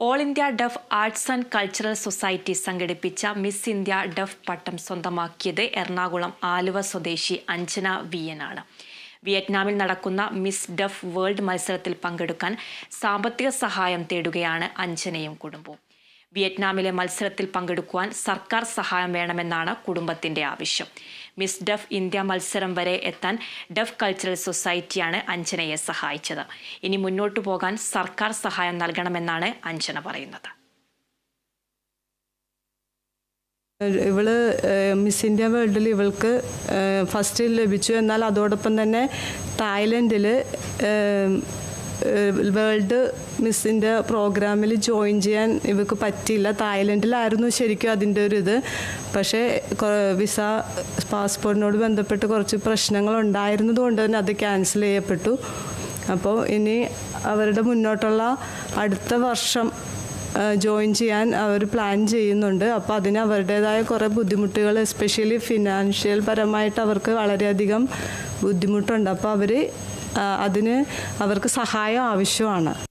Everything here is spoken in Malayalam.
All India deaf arts and cultural society സംഘടിപ്പിച്ച മിസ് ഇന്ത്യ ഡഫ് പട്ടം സ്വന്തമാക്കിയത് എറണാകുളം ആലുവ സ്വദേശി അഞ്ജന വി ആണ് വിയറ്റ്നാമിൽ നടക്കുന്ന മിസ് ഡഫ് വേൾഡ് മത്സരത്തിൽ പങ്കെടുക്കാൻ സാമ്പത്തിക സഹായം തേടുകയാണ് അഞ്ജനയും കുടുംബവും. വിയറ്റ്നാമിലെ മത്സരത്തിൽ പങ്കെടുക്കുവാൻ സർക്കാർ സഹായം വേണമെന്നാണ് കുടുംബത്തിന്റെ ആവശ്യം. മിസ് ഡഫ് ഇന്ത്യ മത്സരം വരെ എത്താൻ ഡഫ് കൾച്ചറൽ സൊസൈറ്റിയാണ് അഞ്ജനയെ സഹായിച്ചത്. ഇനി മുന്നോട്ടു പോകാൻ സർക്കാർ സഹായം നൽകണമെന്നാണ് അഞ്ജന പറയുന്നത്. ഇവൾ മിസ് ഇന്ത്യ വേൾഡിൽ ഇവൾക്ക് ഫസ്റ്റ് ലഭിച്ചു. എന്നാൽ അതോടൊപ്പം തന്നെ തായ്ലൻഡിൽ വേൾഡ് മിസ്സിന്റെ പ്രോഗ്രാമിൽ ജോയിൻ ചെയ്യാൻ ഇവർക്ക് പറ്റിയില്ല. തായ്ലൻഡിലായിരുന്നു ശരിക്കും അതിന്റെ ഒരു ഇത്. പക്ഷേ വിസ പാസ്പോർട്ടിനോട് ബന്ധപ്പെട്ട് കുറച്ച് പ്രശ്നങ്ങൾ ഉണ്ടായിരുന്നതുകൊണ്ട് തന്നെ അത് ക്യാൻസൽ ചെയ്യപ്പെട്ടു. അപ്പോൾ ഇനി അവരുടെ മുന്നോട്ടുള്ള അടുത്ത വർഷം ജോയിൻ ചെയ്യാൻ അവർ പ്ലാൻ ചെയ്യുന്നുണ്ട്. അപ്പോൾ അതിന് അവരുടേതായ കുറേ ബുദ്ധിമുട്ടുകൾ എസ്പെഷ്യലി ഫിനാൻഷ്യൽ പരമായിട്ട് അവർക്ക് വളരെയധികം ബുദ്ധിമുട്ടുണ്ട്. അപ്പോൾ അവർ അതിന് അവർക്ക് സഹായം ആവശ്യമാണ്.